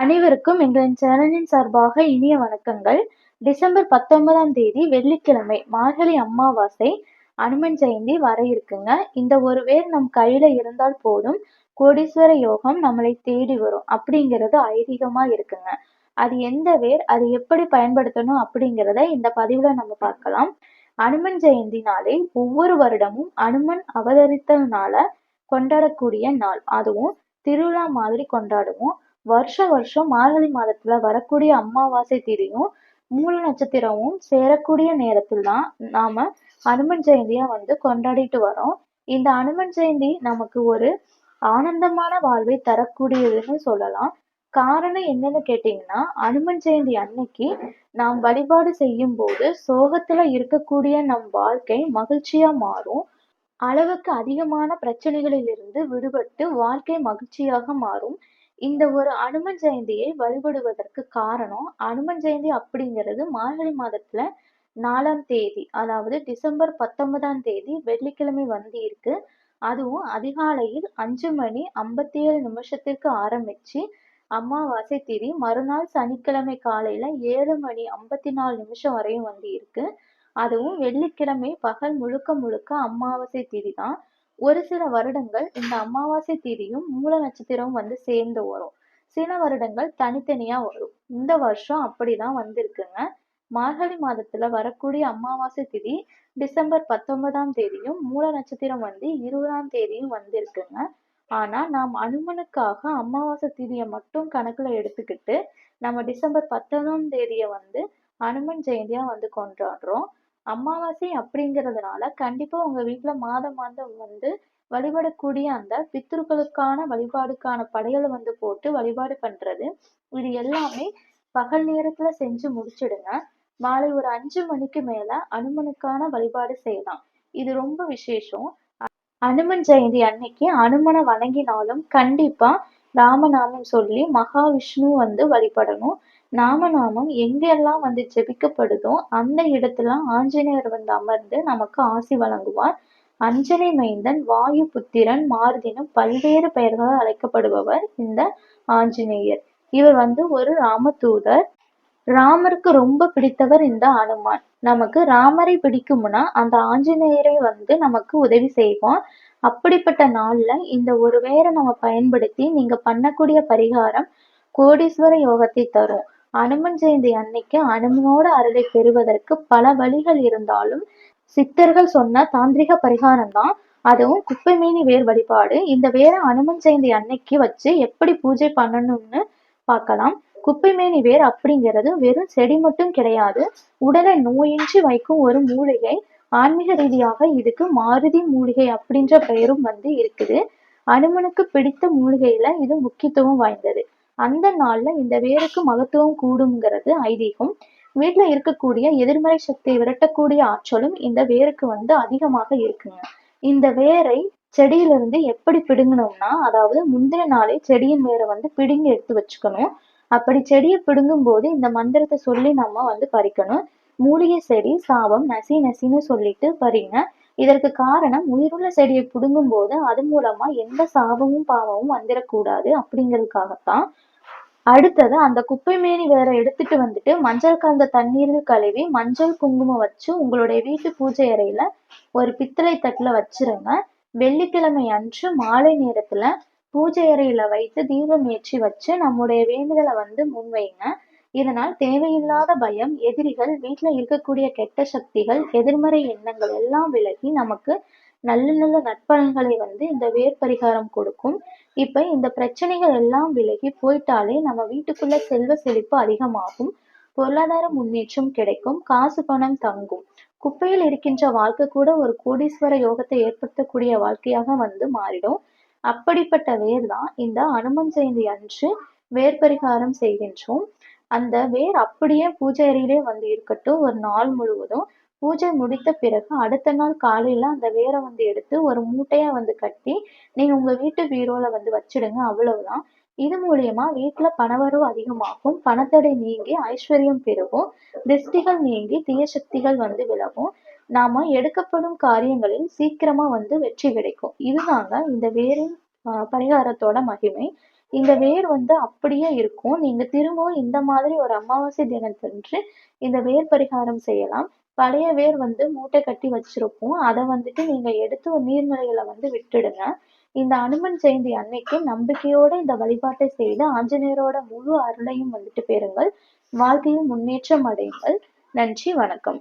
அனைவருக்கும் எங்களின் சேனலின் சார்பாக இனிய வணக்கங்கள். டிசம்பர் பத்தொன்பதாம் தேதி வெள்ளிக்கிழமை மார்கழி அமாவாசை அனுமன் ஜெயந்தி வர இருக்குங்க. இந்த ஒரு வேர் நம் கையில இருந்தால் போதும். கோடீஸ்வர யோகம் நம்மளை தேடி வரும் அப்படிங்கிறது ஐதீகமா இருக்குங்க. அது எந்த வேர் அது எப்படி பயன்படுத்தணும் அப்படிங்கிறத இந்த பதிவுல நம்ம பார்க்கலாம். அனுமன் ஜெயந்தி நாளை ஒவ்வொரு வருடமும் அனுமன் அவதரித்தனால கொண்டாடக்கூடிய நாள். அதுவும் திருவிழா மாதிரி கொண்டாடுவோம். வருஷ வருஷம் மார்கழி மாதத்துல வரக்கூடிய அமாவாசை திதியும் மூல நட்சத்திரமும் சேரக்கூடிய நேரத்தில் தான் நாம அனுமன் ஜெயந்தியா வந்து கொண்டாடிட்டு வரோம். இந்த அனுமன் ஜெயந்தி நமக்கு ஒரு ஆனந்தமான வாழ்வை தரக்கூடியதுன்னு சொல்லலாம். காரணம் என்னன்னு கேட்டீங்கன்னா அனுமன் ஜெயந்தி அன்னைக்கு நாம் வழிபாடு செய்யும் போது சோகத்துல இருக்கக்கூடிய நம் வாழ்க்கை மகிழ்ச்சியா மாறும். அளவுக்கு அதிகமான பிரச்சனைகளிலிருந்து விடுபட்டு வாழ்க்கை மகிழ்ச்சியாக மாறும். இந்த ஒரு அனுமன் ஜெயந்தியை வழிபடுவதற்கு காரணம் அனுமன் ஜெயந்தி அப்படிங்கிறது மார்கழி மாதத்துல நாலாம் தேதி அதாவது டிசம்பர் பத்தொன்பதாம் தேதி வெள்ளிக்கிழமை வந்து இருக்கு. அதுவும் அதிகாலையில் அஞ்சு மணி ஐம்பத்தி ஏழு நிமிஷத்திற்கு ஆரம்பிச்சு அமாவாசை திரி மறுநாள் சனிக்கிழமை காலையில ஏழு மணி ஐம்பத்தி நாலு நிமிஷம் வரையும் வந்து இருக்கு. அதுவும் வெள்ளிக்கிழமை பகல் முழுக்க முழுக்க அமாவாசை திதி தான். ஒரு சில வருடங்கள் இந்த அமாவாசை திதியும் மூல நட்சத்திரமும் வந்து சேர்ந்து வரும். சில வருடங்கள் தனித்தனியா வரும். இந்த வருஷம் அப்படிதான் வந்திருக்குங்க. மார்கழி மாதத்துல வரக்கூடிய அமாவாசை திதி டிசம்பர் பத்தொன்பதாம் தேதியும் மூல நட்சத்திரம் வந்து இருபதாம் தேதியும் வந்திருக்குங்க. ஆனா நாம் அனுமனுக்காக அமாவாசை திதியை மட்டும் கணக்குல எடுத்துக்கிட்டு நம்ம டிசம்பர் பத்தொன்பதாம் தேதிய வந்து அனுமன் ஜெயந்தியா வந்து கொண்டாடுறோம். அமாவாசை அப்படிங்கிறதுனால கண்டிப்பா உங்க வீட்டுல மாதம் மாதம் வந்து வழிபடக்கூடிய அந்த பித்ருக்களுக்கான வழிபாடுக்கான படையலை வந்து போட்டு வழிபாடு பண்றது. இது எல்லாமே பகல் நேரத்துல செஞ்சு முடிச்சிடுங்க. மாலை ஒரு அஞ்சு மணிக்கு மேல அனுமனுக்கான வழிபாடு செய்யலாம். இது ரொம்ப விசேஷம். அனுமன் ஜெயந்தி அன்னைக்கு அனுமனை வணங்கினாலும் கண்டிப்பா ராமநாமம் சொல்லி மகாவிஷ்ணு வந்து வழிபடணும். நாமநாமம் எங்கெல்லாம் வந்து ஜெபிக்கப்படுதோ அந்த இடத்துல ஆஞ்சநேயர் வந்து அமர்ந்து நமக்கு ஆசி வழங்குவார். அஞ்சனை மைந்தன் வாயு புத்திரன் மாருதினும் பல்வேறு பெயர்களால் அழைக்கப்படுபவர் இந்த ஆஞ்சநேயர். இவர் வந்து ஒரு ராமதூதர். ராமருக்கு ரொம்ப பிடித்தவர் இந்த அனுமான். நமக்கு ராமரை பிடிக்கும்னா அந்த ஆஞ்சநேயரை வந்து நமக்கு உதவி செய்வான் அப்படிப்பட்ட நாள்ல இந்த ஒரு வேரை நம்ம பயன்படுத்தி நீங்க பண்ணக்கூடிய பரிகாரம் கோடீஸ்வர யோகத்தை தரும். அனுமன் ஜெயந்தி அன்னைக்கு அனுமனோட அருளை பெறுவதற்கு பல வழிகள் இருந்தாலும் சித்தர்கள் சொன்ன தாந்திரிக பரிகாரம் தான் அதுவும் குப்பைமேனி வேர் வழிபாடு. இந்த வேரை அனுமன் ஜெயந்தி அன்னைக்கு வச்சு எப்படி பூஜை பண்ணணும்னு பார்க்கலாம். குப்பைமேனி வேர் அப்படிங்கிறது வெறும் செடி மட்டும் கிடையாது. உடலை நோயின்றி வைக்கும் ஒரு மூலிகை. ஆன்மீக ரீதியாக இதுக்கு மாருதி மூலிகை அப்படின்ற பெயரும் வந்து இருக்குது. அனுமனுக்கு பிடித்த மூலிகையில இது முக்கியத்துவம் வாய்ந்தது. அந்த நாள்ல இந்த வேருக்கு மகத்துவம் கூடுங்கிறது ஐதீகம். வீட்டுல இருக்கக்கூடிய எதிர்மறை சக்தியை விரட்டக்கூடிய ஆற்றலும் இந்த வேருக்கு வந்து அதிகமாக இருக்குங்க. இந்த வேரை செடியிலிருந்து எப்படி பிடுங்கணும்னா அதாவது முந்தின நாளே செடியின் வேரை வந்து பிடுங்கி எடுத்து வச்சுக்கணும். அப்படி செடியை பிடுங்கும் போது இந்த மந்திரத்தை சொல்லி நம்ம வந்து பறிக்கணும். மூலிகை செடி சாபம் நசி நசின்னு சொல்லிட்டு பறிங்க. இதற்கு காரணம் உயிருள்ள செடியை பிடுங்கும் போது அது மூலமா எந்த சாபமும் பாவமும் வந்துடக்கூடாது அப்படிங்கிறதுக்காகத்தான் அடுத்தது அந்த குப்பை மேனி வேற எடுத்துட்டு வந்துட்டு மஞ்சள் கலந்த தண்ணீரில் கழுவி மஞ்சள் குங்குமம் வச்சு உங்களுடைய வீட்டு பூஜை அறையில ஒரு பித்தளை தட்டுல வச்சிருங்க. வெள்ளிக்கிழமை அன்று மாலை நேரத்துல பூஜை அறையில வைத்து தீபம் ஏற்றி வச்சு நம்முடைய வேண்டுதலை வந்து முன்வைங்க. இதனால் தேவையில்லாத பயம் எதிரிகள் வீட்டுல இருக்கக்கூடிய கெட்ட சக்திகள் எதிர்மறை எண்ணங்கள் எல்லாம் விலகி நமக்கு நல்ல நல்ல நற்பலன்களை வந்து இந்த வேர் பரிகாரம் கொடுக்கும். இப்ப இந்த பிரச்சனைகள் எல்லாம் விலகி போயிட்டாலே நம்ம வீட்டுக்குள்ள செல்வ செழிப்பு அதிகமாகும். பொருளாதார முன்னேற்றம் கிடைக்கும். காசு பணம் தங்கும். குப்பையில் இருக்கின்ற வாழ்க்கை கூட ஒரு கோடீஸ்வர யோகத்தை ஏற்படுத்தக்கூடிய வாழ்க்கையாக வந்து மாறிடும். அப்படிப்பட்ட வேர் தான் இந்த அனுமன் ஜெயந்தி அன்று வேர் பரிகாரம் செய்கின்றோம். அந்த வேர் அப்படியே பூஜை அறையிலே வந்து இருக்கட்டும். ஒரு நாள் முழுவதும் பூஜை முடித்த பிறகு அடுத்த நாள் காலையில அந்த வேரை வந்து எடுத்து ஒரு மூட்டையா வந்து கட்டி நீங்க உங்க வீட்டு பீரோல வந்து வச்சிடுங்க அவ்வளவுதான். இது மூலியமா வீட்டுல பணவரவு அதிகமாகும் பணத்தடை நீங்கி ஐஸ்வர்யம் பெருகும் திருஷ்டிகள் நீங்கி தீய சக்திகள் வந்து விலகும். நாம எடுக்கப்படும் காரியங்களில் சீக்கிரமா வந்து வெற்றி கிடைக்கும். இதுதாங்க இந்த வேரின் பரிகாரத்தோட மகிமை. இந்த வேர் வந்து அப்படியே இருக்கும். நீங்க திரும்பவும் இந்த மாதிரி ஒரு அமாவாசை தினத்தன்று இந்த வேர் பரிகாரம் செய்யலாம். பழைய வேர் வந்து மூட்டை கட்டி வச்சிருப்போம். அதை வந்துட்டு நீங்க எடுத்து நீர்நிலைகளை வந்து விட்டுடுங்க. இந்த அனுமன் ஜெயந்தி அன்னைக்கு நம்பிக்கையோட இந்த வழிபாட்டை செய்து ஆஞ்சநேயரோட முழு அருளையும் வந்துட்டு பெறுங்கள். வாழ்க்கையில் முன்னேற்றம் அடையுங்கள். நன்றி வணக்கம்.